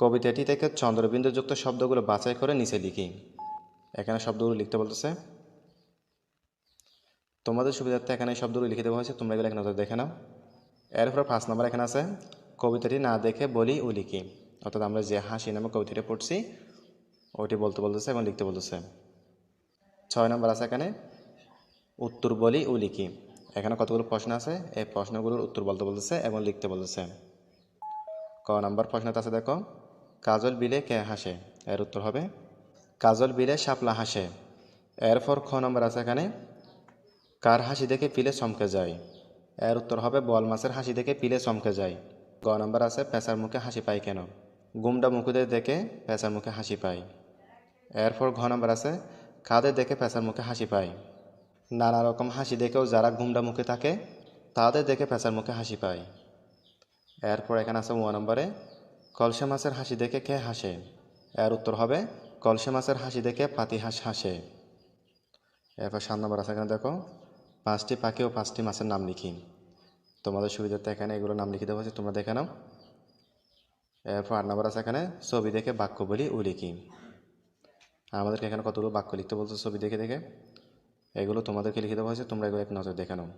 কবিতাটি থেকে চন্দ্রবিন্দুযুক্ত শব্দগুলো বাছাই করে নিচে লিখি। এখানে শব্দগুলো লিখতে বলতেছে, তোমাদের সুবিধার্থে এখানে শব্দগুলো লিখে দেওয়া হয়েছে, তোমরা এগুলো নজর দেখে নাও। এরপর পাঁচ নম্বর এখানে আছে, কবিতাটি না দেখে বলি ও লিখি। অর্থাৎ আমরা যে হাসি নামে কবিতাটি পড়ছি, ওটি বলতে বলতেছে এবং লিখতে বলতেছে। ছয় নম্বর আছে এখানে, উত্তর বলি ও লিখি। এখানে কতগুলো প্রশ্ন আছে, এই প্রশ্নগুলোর উত্তর বলতে বলতেছে এবং লিখতে বলতেছে। ক নম্বর প্রশ্নটা আছে দেখো কাজল বিলে কে হাসে? এর উত্তর হবে, কাজল বিলে শাপলা হাসে। এরপর খ নম্বর আছে এখানে, কার হাসি দেখে পিলে চমকে যায়? এর উত্তর হবে, বল মাছের হাসি দেখে পিলে চমকে যায়। গ নম্বর আছে, পেঁচার মুখে হাসি পায় কেন? গুমডা মুখুদের দেখে পেঁচার মুখে হাসি পায়। এরপর ঘ নম্বর আছে, কাদের দেখে পেঁচার মুখে হাসি পায়? নানা রকম হাসি দেখেও যারা গুমডা মুখে থাকে, তাদের দেখে পেঁচার মুখে হাসি পায়। এরপর এখানে আছে ও নম্বরে কলসে মাছের হাসি দেখে কে হাসে? এর উত্তর হবে, কলসে মাছের হাসি দেখে পাতি হাঁস হাসে। এরপর সাত নম্বর আছে এখানে দেখো, পাঁচটি পাখি ও পাঁচটি মাছের নাম লিখি। তোমাদের সুবিধার্থে এখানে এগুলো নাম লিখে দেওয়া হয়েছে তোমরা দেখে নাও। এরপর আট নম্বর আছে এখানে, ছবি দেখে বাক্য বলি ও লিখি। আমাদেরকে এখানে কতগুলো বাক্য লিখতে বলছে ছবি দেখে দেখে? এগুলো তোমাদেরকে লিখে দেওয়া হয়েছে তোমরা এগুলো এক নজর দেখে নাও।